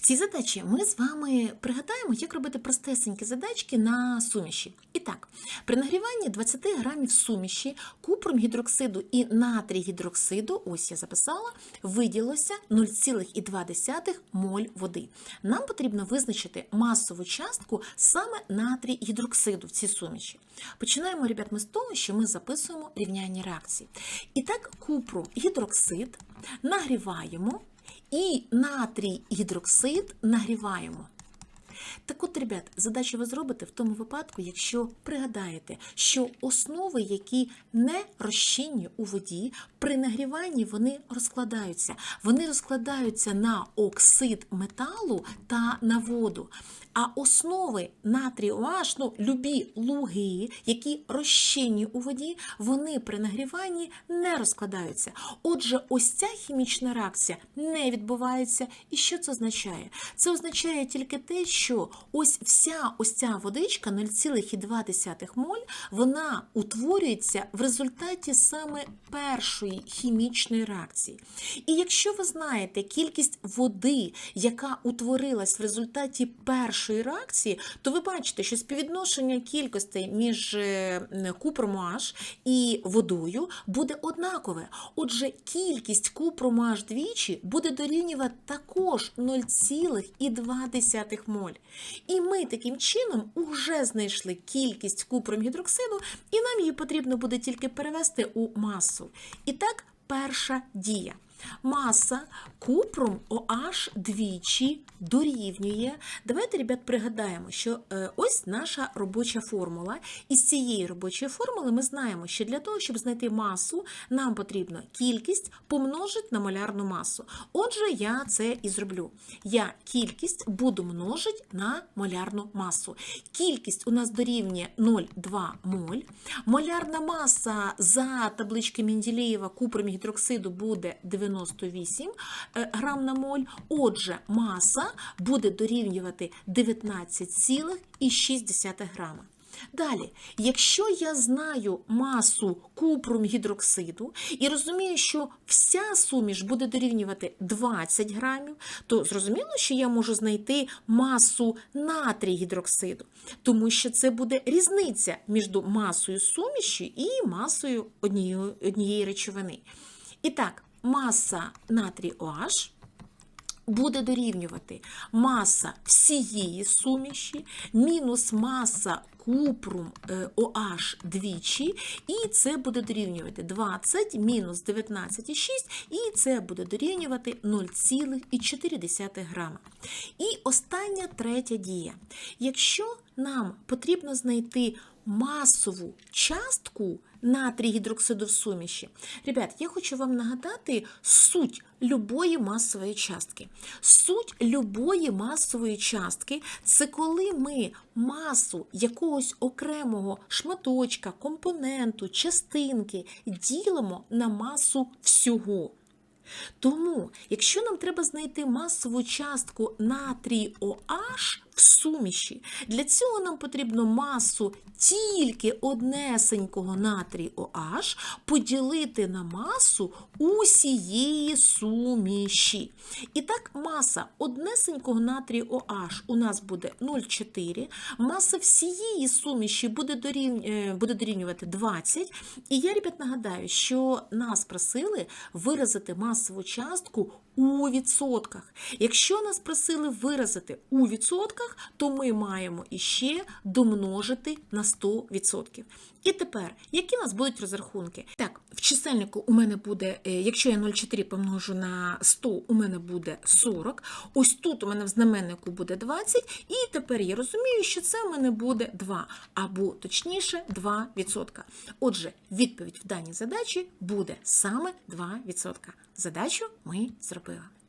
В цій задачі ми з вами пригадаємо, як робити простесенькі задачки на суміші. І так, при нагріванні 20 грамів суміші купром гідроксиду і натрій гідроксиду, ось я записала, виділося 0,2 моль води. Нам потрібно визначити масову частку саме натрій гідроксиду в цій суміші. Починаємо, ребят, ми з того, що ми записуємо рівняння реакції. І так, купрум гідроксид нагріваємо і натрій гідроксид нагріваємо. Так от, ребят, задачу ви зробите в тому випадку, якщо пригадаєте, що основи, які не розчинні у воді, при нагріванні вони розкладаються. Вони розкладаються на оксид металу та на воду. А основи натрію OH, ну, любі луги, які розчинні у воді, вони при нагріванні не розкладаються. Отже, ось ця хімічна реакція не відбувається. І що це означає? Це означає тільки те, що ось вся ось ця водичка 0,2 моль, вона утворюється в результаті саме першої хімічної реакції. І якщо ви знаєте кількість води, яка утворилась в результаті першої реакції, то ви бачите, що співвідношення кількостей між е, купром OH і водою буде однакове. Отже, кількість купром OH двічі буде дорівнювати також 0,2 моль. І ми таким чином вже знайшли кількість купромгідроксину, і нам її потрібно буде тільки перевести у масу. І так, перша дія. Маса купром OH двічі дорівнює. Давайте, ребят, пригадаємо, що е, ось наша робоча формула. І з цієї робочої формули ми знаємо, що для того, щоб знайти масу, нам потрібно кількість помножити на молярну масу. Отже, я це і зроблю. Я кількість буду множити на молярну масу. Кількість у нас дорівнює 0,2 моль. Молярна маса за таблички Менделєєва купром гідроксиду буде 98 е, грам на моль. Отже, маса буде дорівнювати 19,6 грама. Далі, якщо я знаю масу купрум гідроксиду і розумію, що вся суміш буде дорівнювати 20 грамів, то зрозуміло, що я можу знайти масу натрій гідроксиду, тому що це буде різниця між масою суміші і масою однієї, однієї речовини. І так, маса натрій OH буде дорівнювати маса всієї суміші мінус маса купрум е, OH двічі, і це буде дорівнювати 20 мінус 19,6, і це буде дорівнювати 0,4 грама. І остання третя дія. Якщо нам потрібно знайти масову частку натрій гідроксиду в суміші. Ребят, я хочу вам нагадати суть любої масової частки. Суть любої масової частки це коли ми масу якогось окремого шматочка, компоненту, частинки ділимо на масу всього. Тому, якщо нам треба знайти масову частку натрій OH суміші, для цього нам потрібно масу тільки однесенького натрій OH поділити на масу усієї суміші. І так, маса однесенького натрію OH у нас буде 0,4, маса всієї суміші буде, буде дорівнювати 20. І я, ребят, нагадаю, що нас просили виразити масову частку у відсотках. Якщо нас просили виразити у відсотках, то ми маємо іще домножити на 100%. І тепер, які у нас будуть розрахунки? Так, в чисельнику у мене буде, е, якщо я 0,4 помножу на 100, у мене буде 40. Ось тут у мене в знаменнику буде 20, і тепер я розумію, що це у мене буде 2, або точніше 2%. Отже, відповідь в даній задачі буде саме 2%. Задачу ми зробили.